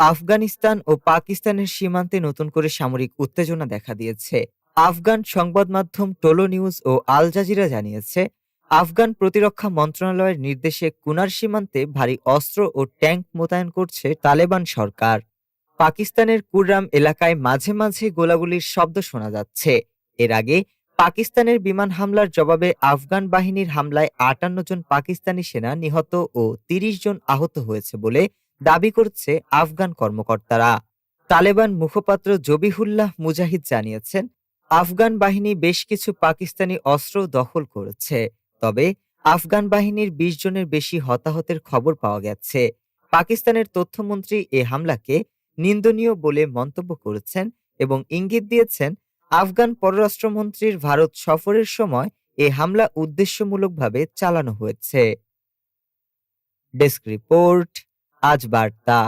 আফগানিস্তান ও পাকিস্তানের সীমান্তে নতুন করে সামরিক উত্তেজনা দেখা দিয়েছে। আফগান সংবাদ মাধ্যম টোলো নিউজ ও আল জাজিরা জানিয়েছে, আফগান প্রতিরক্ষা মন্ত্রণালয়ের নির্দেশে কুনার সীমান্তে ভারী অস্ত্র ও ট্যাঙ্ক মোতায়েন করছে তালেবান সরকার। পাকিস্তানের কুররাম এলাকায় মাঝে মাঝে গোলাগুলির শব্দ শোনা যাচ্ছে। এর আগে পাকিস্তানের বিমান হামলার জবাবে আফগান বাহিনীর হামলায় আটান্ন জন পাকিস্তানি সেনা নিহত ও তিরিশ জন আহত হয়েছে বলে দাবি করছে আফগান কর্মকর্তারা। তালেবান মুখপাত্র জবিহুল্লাহ মুজাহিদ জানিয়েছেন, আফগান বাহিনী বেশ কিছু পাকিস্তানি অস্ত্র দখল করেছে, তবে আফগান বাহিনীর বিশ জনের বেশি হতাহতের খবর পাওয়া গেছে। পাকিস্তানের তথ্যমন্ত্রী এ হামলাকে নিন্দনীয় বলে মন্তব্য করেছেন এবং ইঙ্গিত দিয়েছেন, আফগান পররাষ্ট্রমন্ত্রীর ভারত সফরের সময় এ হামলা উদ্দেশ্যমূলকভাবে চালানো হয়েছে। ডেস্ক রিপোর্ট আজ বার্তা।